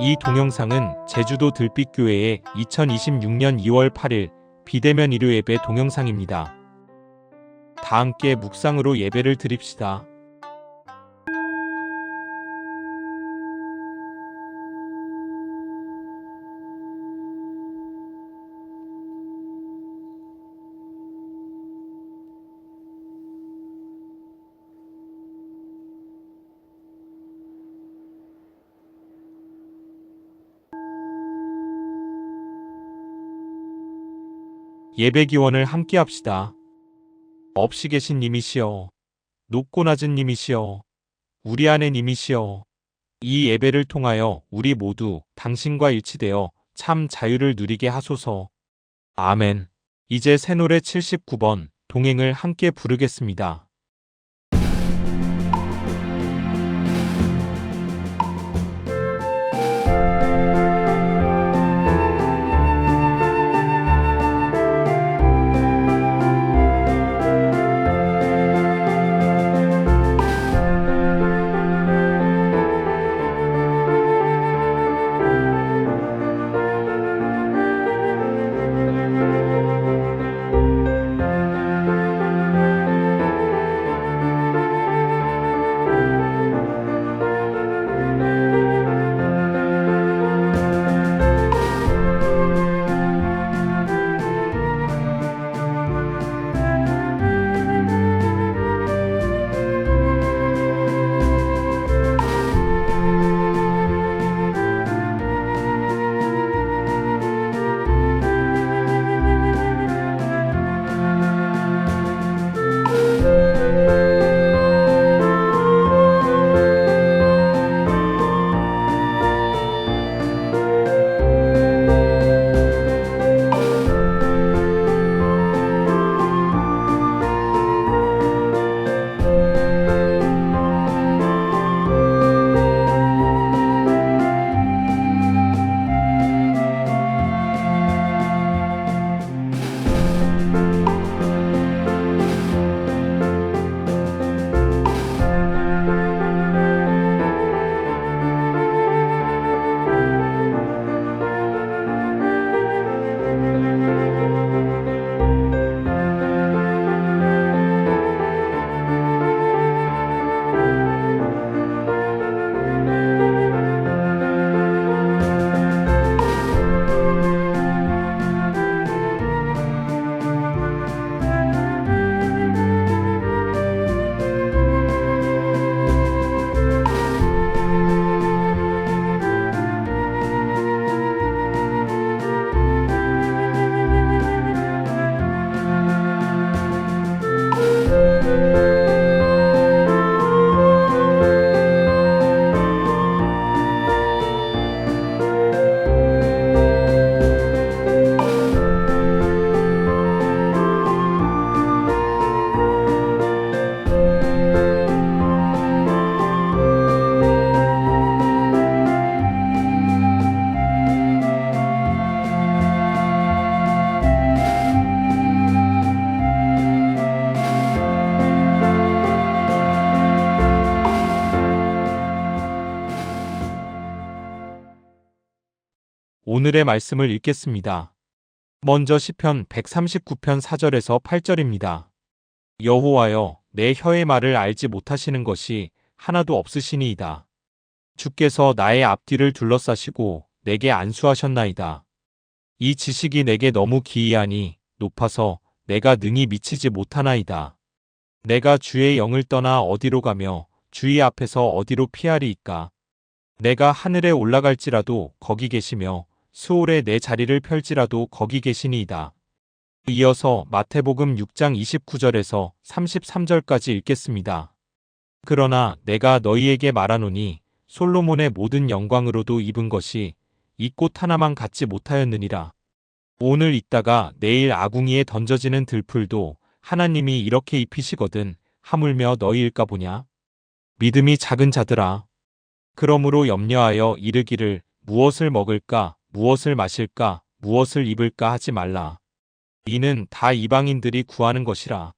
이 동영상은 제주도 들빛교회의 2026년 2월 8일 비대면 일요 예배 동영상입니다. 다 함께 묵상으로 예배를 드립시다. 예배 기원을 함께 합시다. 없이 계신 님이시여, 높고 낮은 님이시여, 우리 안에 님이시여, 이 예배를 통하여 우리 모두 당신과 일치되어 참 자유를 누리게 하소서. 아멘. 이제 새 노래 79번 동행을 함께 부르겠습니다. 오늘의 말씀을 읽겠습니다. 먼저 시편 139편 4절에서 8절입니다. 여호와여 내 혀의 말을 알지 못하시는 것이 하나도 없으시니이다. 주께서 나의 앞뒤를 둘러싸시고 내게 안수하셨나이다. 이 지식이 내게 너무 기이하니 높아서 내가 능히 미치지 못하나이다. 내가 주의 영을 떠나 어디로 가며 주의 앞에서 어디로 피하리이까. 내가 하늘에 올라갈지라도 거기 계시며 수월에 내 자리를 펼지라도 거기 계시니이다. 이어서 마태복음 6장 29절에서 33절까지 읽겠습니다. 그러나 내가 너희에게 말하노니 솔로몬의 모든 영광으로도 입은 것이 이 꽃 하나만 갖지 못하였느니라. 오늘 있다가 내일 아궁이에 던져지는 들풀도 하나님이 이렇게 입히시거든 하물며 너희일까 보냐? 믿음이 작은 자들아. 그러므로 염려하여 이르기를 무엇을 먹을까, 무엇을 마실까, 무엇을 입을까 하지 말라. 이는 다 이방인들이 구하는 것이라.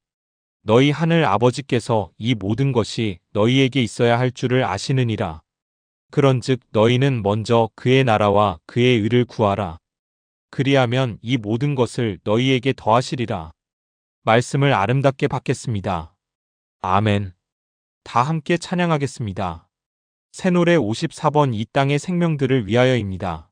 너희 하늘 아버지께서 이 모든 것이 너희에게 있어야 할 줄을 아시느니라. 그런즉 너희는 먼저 그의 나라와 그의 의를 구하라. 그리하면 이 모든 것을 너희에게 더하시리라. 말씀을 아름답게 받겠습니다. 아멘. 다 함께 찬양하겠습니다. 새 노래 54번 이 땅의 생명들을 위하여입니다.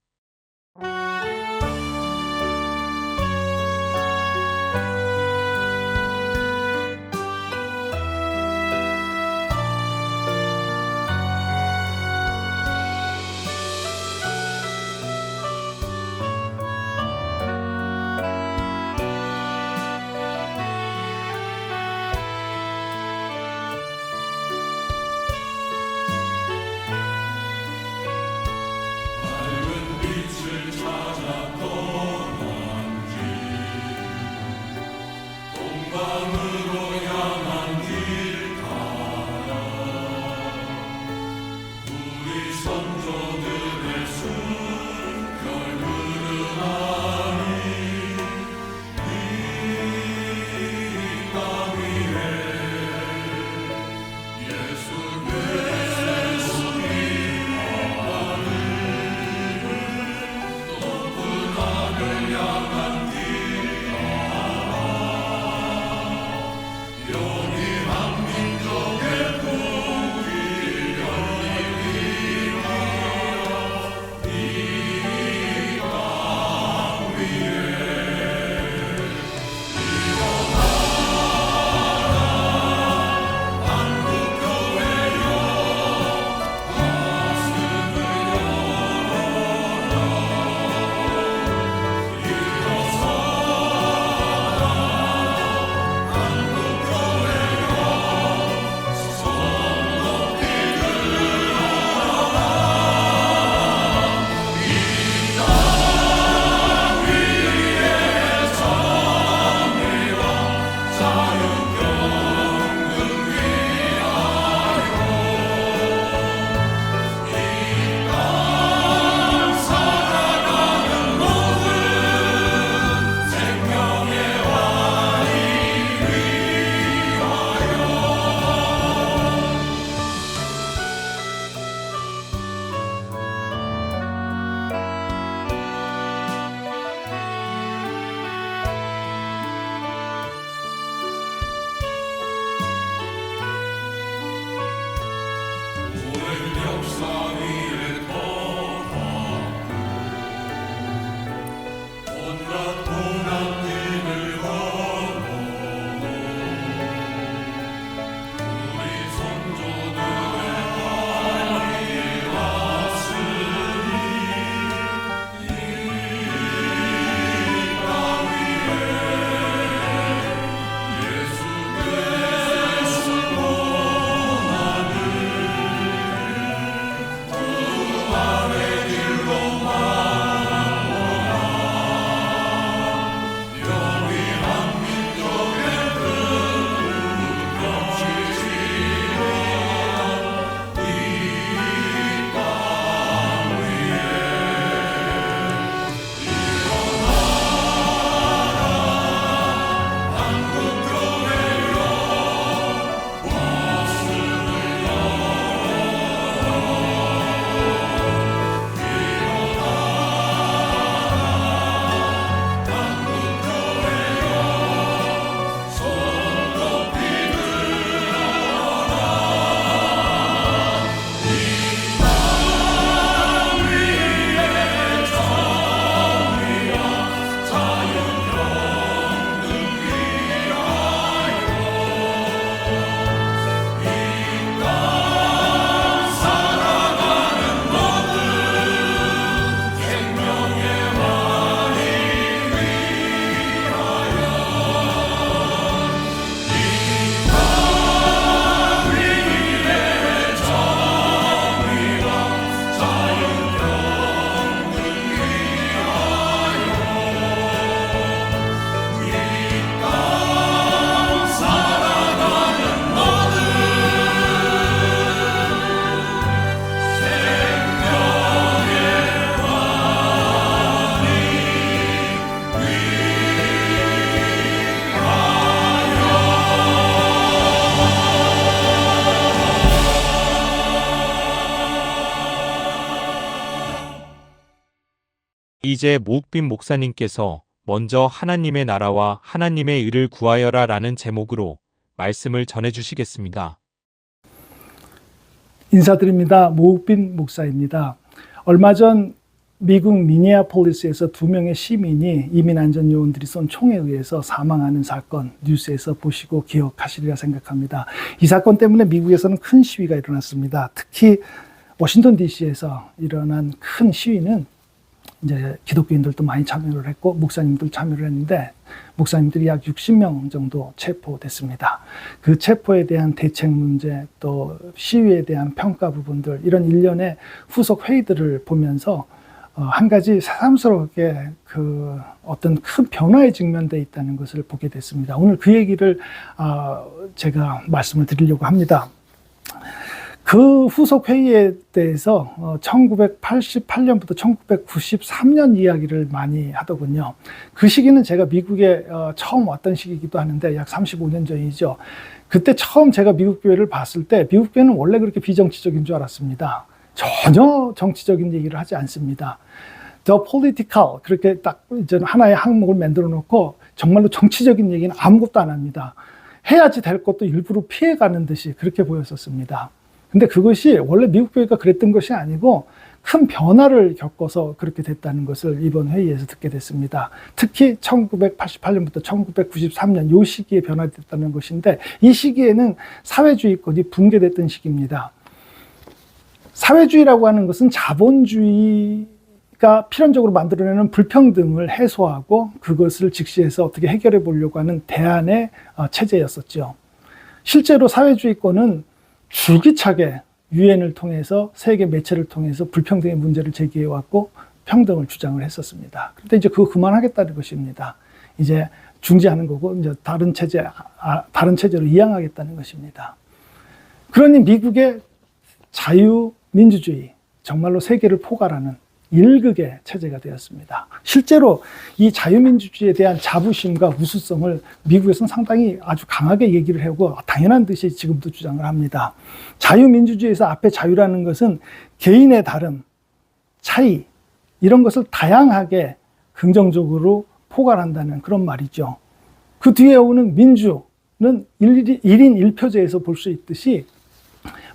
이제 모욱빈 목사님께서 먼저 하나님의 나라와 하나님의 의를 구하여라 라는 제목으로 말씀을 전해 주시겠습니다. 인사드립니다. 모욱빈 목사입니다. 얼마 전 미국 미니아폴리스에서 두 명의 시민이 이민안전요원들이 쏜 총에 의해서 사망하는 사건 뉴스에서 보시고 기억하시리라 생각합니다. 이 사건 때문에 미국에서는 큰 시위가 일어났습니다. 특히 워싱턴 DC에서 일어난 큰 시위는 이제 기독교인들도 많이 참여를 했고 목사님들 참여를 했는데 목사님들이 약 60명 정도 체포됐습니다. 그 체포에 대한 대책 문제 또 시위에 대한 평가 부분들 이런 일련의 후속 회의들을 보면서 어, 한 가지 새삼스럽게 그 어떤 큰 변화에 직면돼 있다는 것을 보게 됐습니다. 오늘 그 얘기를 아, 제가 말씀을 드리려고 합니다. 그 후속 회의에 대해서 어, 1988년부터 1993년 이야기를 많이 하더군요. 그 시기는 제가 미국에 어, 처음 왔던 시기이기도 하는데 약 35년 전이죠. 그때 처음 제가 미국 교회를 봤을 때 미국 교회는 원래 그렇게 비정치적인 줄 알았습니다. 전혀 정치적인 얘기를 하지 않습니다. The political 그렇게 딱 이제 하나의 항목을 만들어 놓고 정말로 정치적인 얘기는 아무것도 안 합니다. 해야지 될 것도 일부러 피해가는 듯이 그렇게 보였었습니다. 근데 그것이 원래 미국 교회가 그랬던 것이 아니고 큰 변화를 겪어서 그렇게 됐다는 것을 이번 회의에서 듣게 됐습니다. 특히 1988년부터 1993년 이 시기에 변화됐다는 것인데 이 시기에는 사회주의권이 붕괴됐던 시기입니다. 사회주의라고 하는 것은 자본주의 가 필연적으로 만들어내는 불평등을 해소하고 그것을 직시해서 어떻게 해결해 보려고 하는 대안의 어, 체제였었죠. 실제로 사회주의권은 줄기차게 유엔을 통해서 세계 매체를 통해서 불평등의 문제를 제기해 왔고 평등을 주장을 했었습니다. 그런데 이제 그거 그만하겠다는 것입니다. 이제 중지하는 거고 이제 다른 체제 아, 다른 체제로 이양하겠다는 것입니다. 그러니 미국의 자유 민주주의 정말로 세계를 포괄하는 일극의 체제가 되었습니다. 실제로 이 자유민주주의에 대한 자부심과 우수성을 미국에서는 상당히 아주 강하게 얘기를 하고 당연한 듯이 지금도 주장을 합니다. 자유민주주의에서 앞에 자유라는 것은 개인의 다름, 차이, 이런 것을 다양하게 긍정적으로 포괄한다는 그런 말이죠. 그 뒤에 오는 민주는 1인 1표제에서 볼 수 있듯이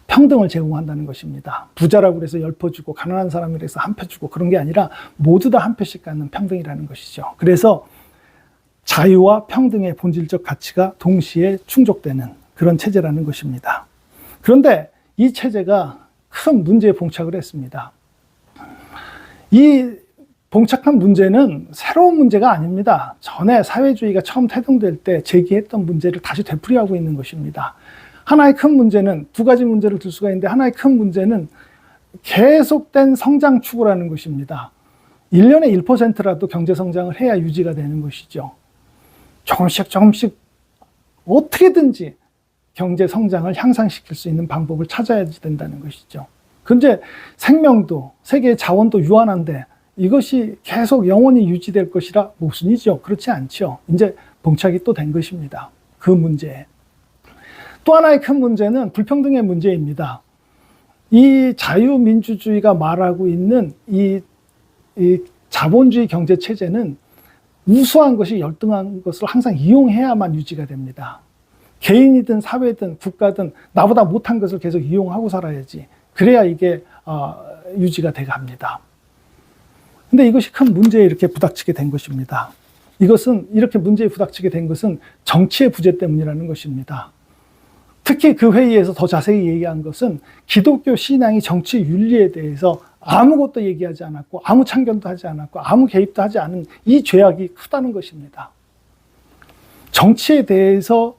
평등을 제공한다는 것입니다. 부자라고 해서 열 표 주고 가난한 사람이라 해서 한 표 주고 그런 게 아니라 모두 다 한 표씩 갖는 평등이라는 것이죠. 그래서 자유와 평등의 본질적 가치가 동시에 충족되는 그런 체제라는 것입니다. 그런데 이 체제가 큰 문제에 봉착을 했습니다. 이 봉착한 문제는 새로운 문제가 아닙니다. 전에 사회주의가 처음 태동될 때 제기했던 문제를 다시 되풀이하고 있는 것입니다. 하나의 큰 문제는 두 가지 문제를 들 수가 있는데 하나의 큰 문제는 계속된 성장 추구라는 것입니다. 1년에 1%라도 경제 성장을 해야 유지가 되는 것이죠. 조금씩 조금씩 어떻게든지 경제 성장을 향상시킬 수 있는 방법을 찾아야 된다는 것이죠. 근데 생명도 세계의 자원도 유한한데 이것이 계속 영원히 유지될 것이라 모순이죠. 그렇지 않죠. 이제 봉착이 또 된 것입니다. 그 문제에. 또 하나의 큰 문제는 불평등의 문제입니다. 이 자유민주주의가 말하고 있는 이, 이 자본주의 경제 체제는 우수한 것이 열등한 것을 항상 이용해야만 유지가 됩니다. 개인이든 사회든 국가든 나보다 못한 것을 계속 이용하고 살아야지. 그래야 이게 어, 유지가 돼 갑니다. 근데 이것이 큰 문제에 이렇게 부닥치게 된 것입니다. 이것은 이렇게 문제에 부닥치게 된 것은 정치의 부재 때문이라는 것입니다. 특히 그 회의에서 더 자세히 얘기한 것은 기독교 신앙이 정치 윤리에 대해서 아무것도 얘기하지 않았고 아무 참견도 하지 않았고 아무 개입도 하지 않은 이 죄악이 크다는 것입니다. 정치에 대해서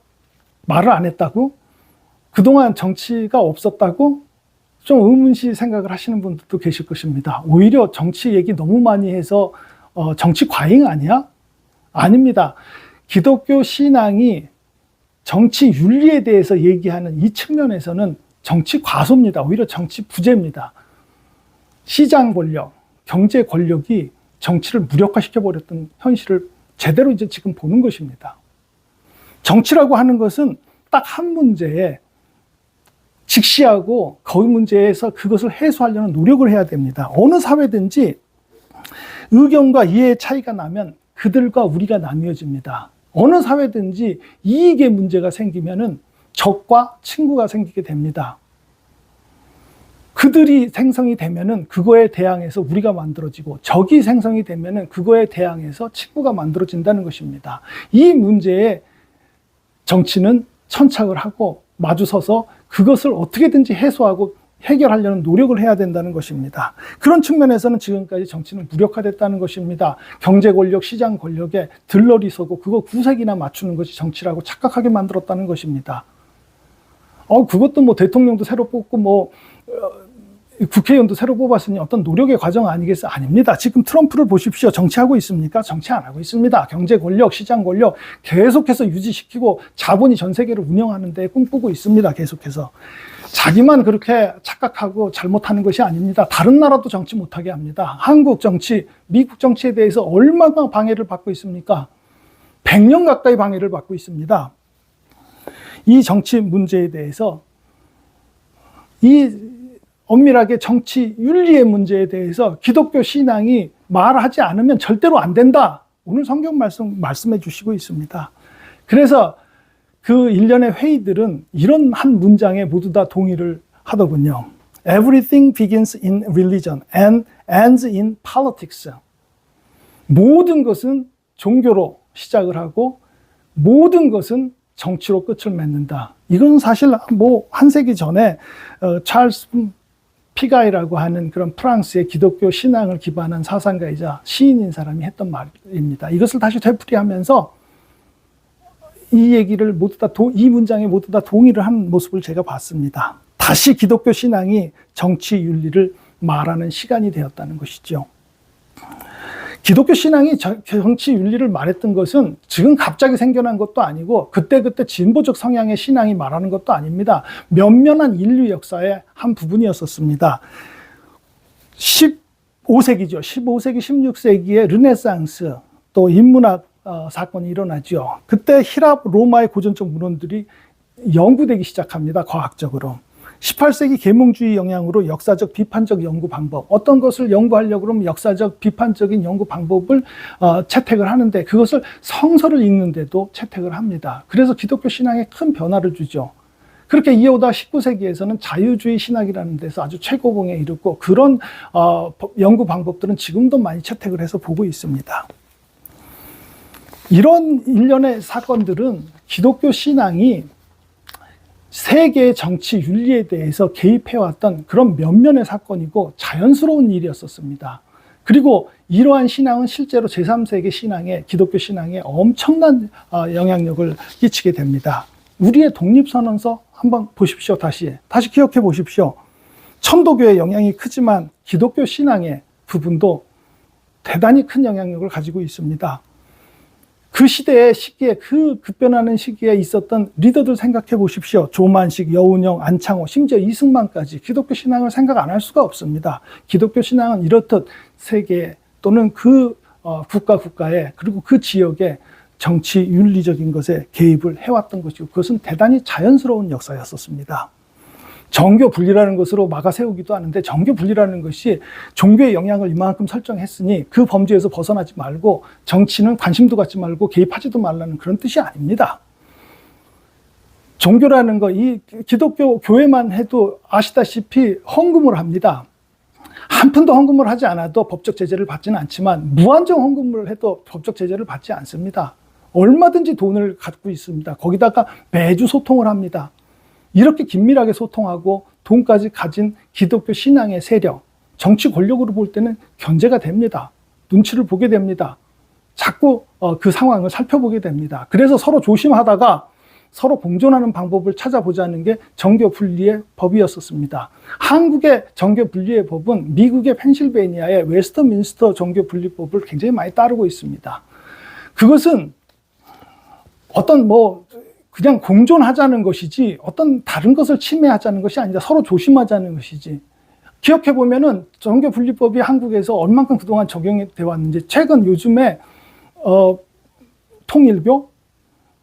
말을 안 했다고? 그동안 정치가 없었다고? 좀 의문시 생각을 하시는 분들도 계실 것입니다. 오히려 정치 얘기 너무 많이 해서 어, 정치 과잉 아니야? 아닙니다. 기독교 신앙이 정치 윤리에 대해서 얘기하는 이 측면에서는 정치 과소입니다. 오히려 정치 부재입니다. 시장 권력, 경제 권력이 정치를 무력화시켜 버렸던 현실을 제대로 이제 지금 보는 것입니다. 정치라고 하는 것은 딱 한 문제에 직시하고 그 문제에서 그것을 해소하려는 노력을 해야 됩니다. 어느 사회든지 의견과 이해의 차이가 나면 그들과 우리가 나뉘어집니다. 어느 사회든지 이익의 문제가 생기면은 적과 친구가 생기게 됩니다. 그들이 생성이 되면은 그거에 대항해서 우리가 만들어지고 적이 생성이 되면은 그거에 대항해서 친구가 만들어진다는 것입니다. 이 문제에 정치는 천착을 하고 마주서서 그것을 어떻게든지 해소하고 해결하려는 노력을 해야 된다는 것입니다. 그런 측면에서는 지금까지 정치는 무력화됐다는 것입니다. 경제 권력, 시장 권력에 들러리 서고 그거 구색이나 맞추는 것이 정치라고 착각하게 만들었다는 것입니다. 어, 그것도 뭐 대통령도 새로 뽑고 뭐, 어, 국회의원도 새로 뽑았으니 어떤 노력의 과정 아니겠어? 아닙니다. 지금 트럼프를 보십시오. 정치하고 있습니까? 정치 안 하고 있습니다. 경제 권력, 시장 권력 계속해서 유지시키고 자본이 전 세계를 운영하는데 꿈꾸고 있습니다. 계속해서. 자기만 그렇게 착각하고 잘못하는 것이 아닙니다. 다른 나라도 정치 못하게 합니다. 한국 정치, 미국 정치에 대해서 얼마나 방해를 받고 있습니까? 100년 가까이 방해를 받고 있습니다. 이 정치 문제에 대해서 이 엄밀하게 정치 윤리의 문제에 대해서 기독교 신앙이 말하지 않으면 절대로 안 된다. 오늘 성경 말씀 말씀해 주시고 있습니다. 그래서 그 일련의 회의들은 이런 한 문장에 모두 다 동의를 하더군요. Everything begins in religion and ends in politics. 모든 것은 종교로 시작을 하고 모든 것은 정치로 끝을 맺는다. 이건 사실 뭐 한 세기 전에 어, 찰스 피가이라고 하는 그런 프랑스의 기독교 신앙을 기반한 사상가이자 시인인 사람이 했던 말입니다. 이것을 다시 되풀이하면서 이 얘기를 모두 다, 도, 이 문장에 모두 다 동의를 한 모습을 제가 봤습니다. 다시 기독교 신앙이 정치 윤리를 말하는 시간이 되었다는 것이죠. 기독교 신앙이 정치 윤리를 말했던 것은 지금 갑자기 생겨난 것도 아니고 그때그때 진보적 성향의 신앙이 말하는 것도 아닙니다. 면면한 인류 역사의 한 부분이었었습니다. 15세기죠. 15세기, 16세기의 르네상스 또 인문학 어, 사건이 일어나죠. 그때 히랍, 로마의 고전적 문헌들이 연구되기 시작합니다. 과학적으로. 18세기 계몽주의 영향으로 역사적 비판적 연구 방법 어떤 것을 연구하려고 그러면 역사적 비판적인 연구 방법을 어, 채택을 하는데 그것을 성서를 읽는데도 채택을 합니다. 그래서 기독교 신앙에 큰 변화를 주죠. 그렇게 이어오다 19세기에서는 자유주의 신학이라는 데서 아주 최고봉에 이르고 그런 어, 연구 방법들은 지금도 많이 채택을 해서 보고 있습니다. 이런 일련의 사건들은 기독교 신앙이 세계의 정치 윤리에 대해서 개입해왔던 그런 면면의 사건이고 자연스러운 일이었었습니다. 그리고 이러한 신앙은 실제로 제3세계 신앙에, 기독교 신앙에 엄청난 어, 영향력을 끼치게 됩니다. 우리의 독립선언서 한번 보십시오, 다시. 다시 기억해 보십시오. 천도교의 영향이 크지만 기독교 신앙의 부분도 대단히 큰 영향력을 가지고 있습니다. 그 시대의 시기에 그 급변하는 시기에 있었던 리더들 생각해 보십시오. 조만식, 여운형, 안창호, 심지어 이승만까지 기독교 신앙을 생각 안 할 수가 없습니다. 기독교 신앙은 이렇듯 세계 또는 그 어, 국가 국가에 그리고 그 지역에 정치 윤리적인 것에 개입을 해왔던 것이고 그것은 대단히 자연스러운 역사였었습니다. 정교 분리라는 것으로 막아 세우기도 하는데 정교 분리라는 것이 종교의 영향을 이만큼 설정했으니 그 범죄에서 벗어나지 말고 정치는 관심도 갖지 말고 개입하지도 말라는 그런 뜻이 아닙니다. 종교라는 거, 이 기독교 교회만 해도 아시다시피 헌금을 합니다. 한 푼도 헌금을 하지 않아도 법적 제재를 받지는 않지만 무한정 헌금을 해도 법적 제재를 받지 않습니다. 얼마든지 돈을 갖고 있습니다. 거기다가 매주 소통을 합니다. 이렇게 긴밀하게 소통하고 돈까지 가진 기독교 신앙의 세력, 정치 권력으로 볼 때는 견제가 됩니다. 눈치를 보게 됩니다. 자꾸 어, 그 상황을 살펴보게 됩니다. 그래서 서로 조심하다가 서로 공존하는 방법을 찾아보자는 게 정교 분리의 법이었었습니다. 한국의 정교 분리의 법은 미국의 펜실베니아의 웨스터민스터 정교 분리법을 굉장히 많이 따르고 있습니다. 그것은 어떤 뭐 그냥 공존하자는 것이지 어떤 다른 것을 침해하자는 것이 아니다. 서로 조심하자는 것이지. 기억해 보면은 정교 분리법이 한국에서 얼만큼 그동안 적용이 되어 왔는지 최근 요즘에 어 통일교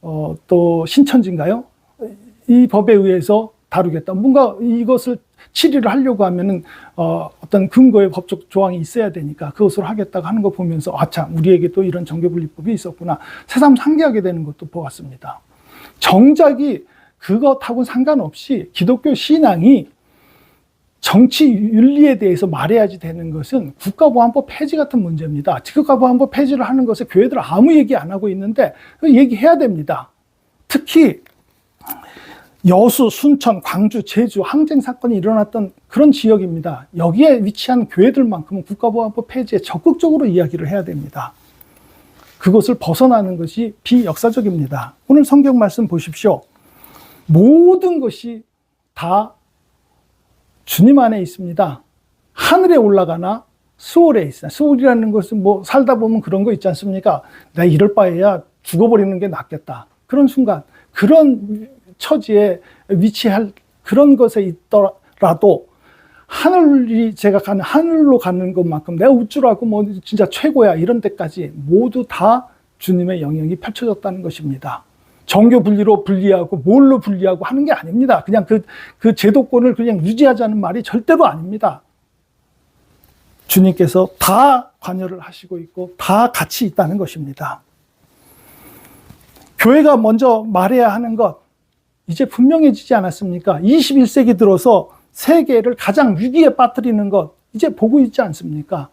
어, 또 신천지인가요? 이 법에 의해서 다루겠다. 뭔가 이것을 치리를 하려고 하면은 어, 어떤 근거의 법적 조항이 있어야 되니까 그것을 하겠다고 하는 거 보면서 아참 우리에게 또 이런 정교분리법이 있었구나 새삼 상기하게 되는 것도 보았습니다. 정작이 그것하고 상관없이 기독교 신앙이 정치 윤리에 대해서 말해야지 되는 것은 국가보안법 폐지 같은 문제입니다. 국가보안법 폐지를 하는 것에 교회들은 아무 얘기 안 하고 있는데 그 얘기해야 됩니다. 특히 여수, 순천, 광주, 제주 항쟁 사건이 일어났던 그런 지역입니다. 여기에 위치한 교회들만큼은 국가보안법 폐지에 적극적으로 이야기를 해야 됩니다. 그것을 벗어나는 것이 비역사적입니다. 오늘 성경 말씀 보십시오. 모든 것이 다 주님 안에 있습니다. 하늘에 올라가나 수월에 있어요. 수월이라는 것은 뭐 살다 보면 그런 거 있지 않습니까? 내가 이럴 바에야 죽어버리는 게 낫겠다. 그런 순간, 그런 처지에 위치할 그런 것에 있더라도 하늘이 제가 가는 하늘로 가는 것만큼 내가 우쭐하고 뭐 진짜 최고야 이런 데까지 모두 다 주님의 영역이 펼쳐졌다는 것입니다. 정교 분리로 분리하고 뭘로 분리하고 하는 게 아닙니다. 그냥 그, 그 제도권을 그냥 유지하자는 말이 절대로 아닙니다. 주님께서 다 관여를 하시고 있고 다 같이 있다는 것입니다. 교회가 먼저 말해야 하는 것, 이제 분명해지지 않았습니까? 21세기 들어서 세계를 가장 위기에 빠뜨리는 것, 이제 보고 있지 않습니까?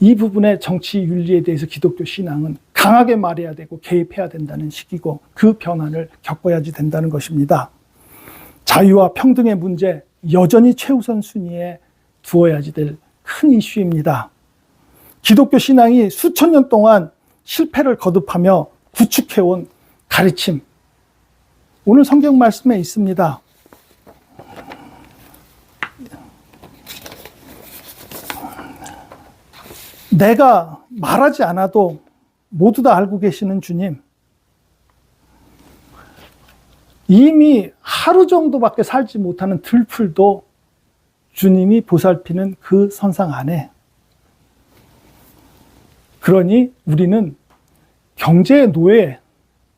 이 부분의 정치 윤리에 대해서 기독교 신앙은 강하게 말해야 되고 개입해야 된다는 시기고 그 변화를 겪어야지 된다는 것입니다. 자유와 평등의 문제 여전히 최우선 순위에 두어야지 될 큰 이슈입니다. 기독교 신앙이 수천 년 동안 실패를 거듭하며 구축해온 가르침. 오늘 성경 말씀에 있습니다. 내가 말하지 않아도 모두 다 알고 계시는 주님. 이미 하루 정도밖에 살지 못하는 들풀도 주님이 보살피는 그 선상 안에. 그러니 우리는 경제의 노예,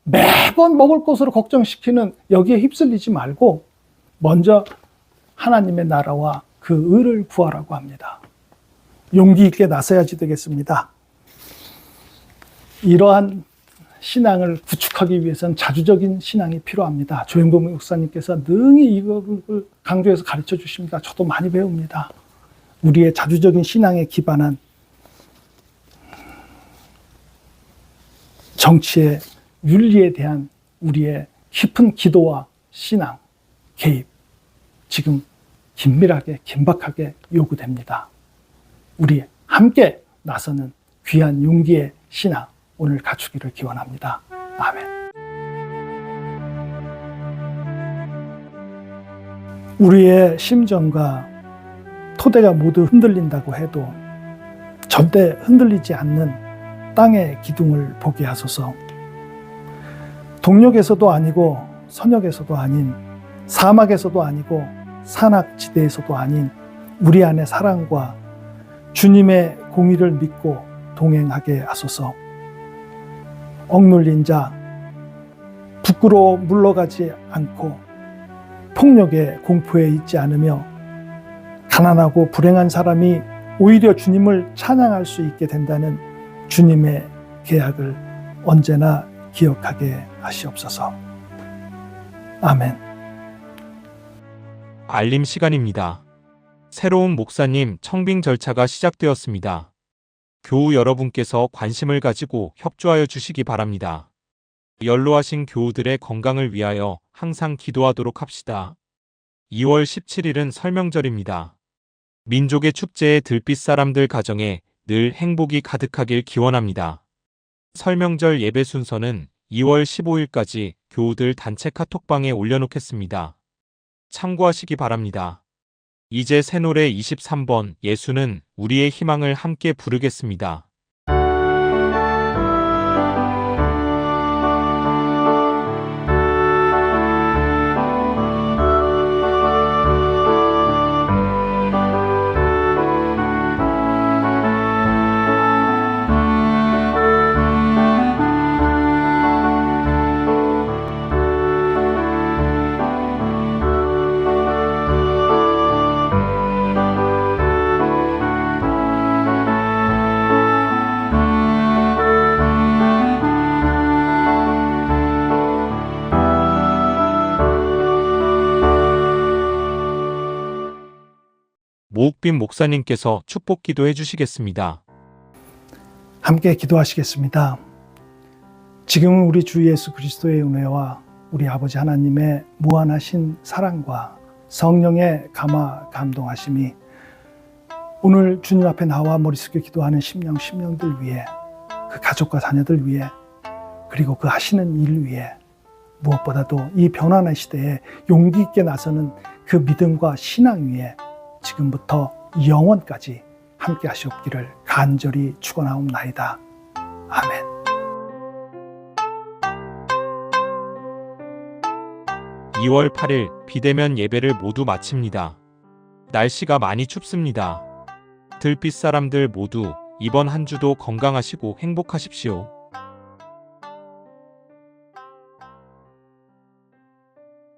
매번 먹을 것으로 걱정시키는 여기에 휩쓸리지 말고 먼저 하나님의 나라와 그 의를 구하라고 합니다. 용기 있게 나서야지 되겠습니다. 이러한 신앙을 구축하기 위해서는 자주적인 신앙이 필요합니다. 조영범 목사님께서 능히 이것을 강조해서 가르쳐 주십니다. 저도 많이 배웁니다. 우리의 자주적인 신앙에 기반한 정치의 윤리에 대한 우리의 깊은 기도와 신앙, 개입, 지금 긴밀하게, 긴박하게 요구됩니다. 우리 함께 나서는 귀한 용기의 신앙 오늘 갖추기를 기원합니다. 아멘. 우리의 심정과 토대가 모두 흔들린다고 해도 절대 흔들리지 않는 땅의 기둥을 보게 하소서. 동력에서도 아니고 선역에서도 아닌 사막에서도 아니고 산악지대에서도 아닌 우리 안의 사랑과 주님의 공의를 믿고 동행하게 하소서. 억눌린 자, 부끄러워 물러가지 않고 폭력의 공포에 있지 않으며 가난하고 불행한 사람이 오히려 주님을 찬양할 수 있게 된다는 주님의 계약을 언제나 기억하게 하시옵소서. 아멘. 알림 시간입니다. 새로운 목사님 청빙 절차가 시작되었습니다. 교우 여러분께서 관심을 가지고 협조하여 주시기 바랍니다. 연로하신 교우들의 건강을 위하여 항상 기도하도록 합시다. 2월 17일은 설명절입니다. 민족의 축제에 들빛 사람들 가정에 늘 행복이 가득하길 기원합니다. 설명절 예배 순서는 2월 15일까지 교우들 단체 카톡방에 올려놓겠습니다. 참고하시기 바랍니다. 이제 새 노래 23번 예수는 우리의 희망을 함께 부르겠습니다. 모욱빈 목사님께서 축복 기도해 주시겠습니다. 함께 기도하시겠습니다. 지금은 우리 주 예수 그리스도의 은혜와 우리 아버지 하나님의 무한하신 사랑과 성령의 감화 감동하심이 오늘 주님 앞에 나와 머리 숙여 기도하는 심령 심령들 위해 그 가족과 자녀들 위해 그리고 그 하시는 일 위해 무엇보다도 이 변화의 시대에 용기 있게 나서는 그 믿음과 신앙 위에 지금부터 영원까지 함께 하시옵기를 간절히 축원하옵나이다. 아멘. 2월 8일 비대면 예배를 모두 마칩니다. 날씨가 많이 춥습니다. 들빛 사람들 모두 이번 한 주도 건강하시고 행복하십시오.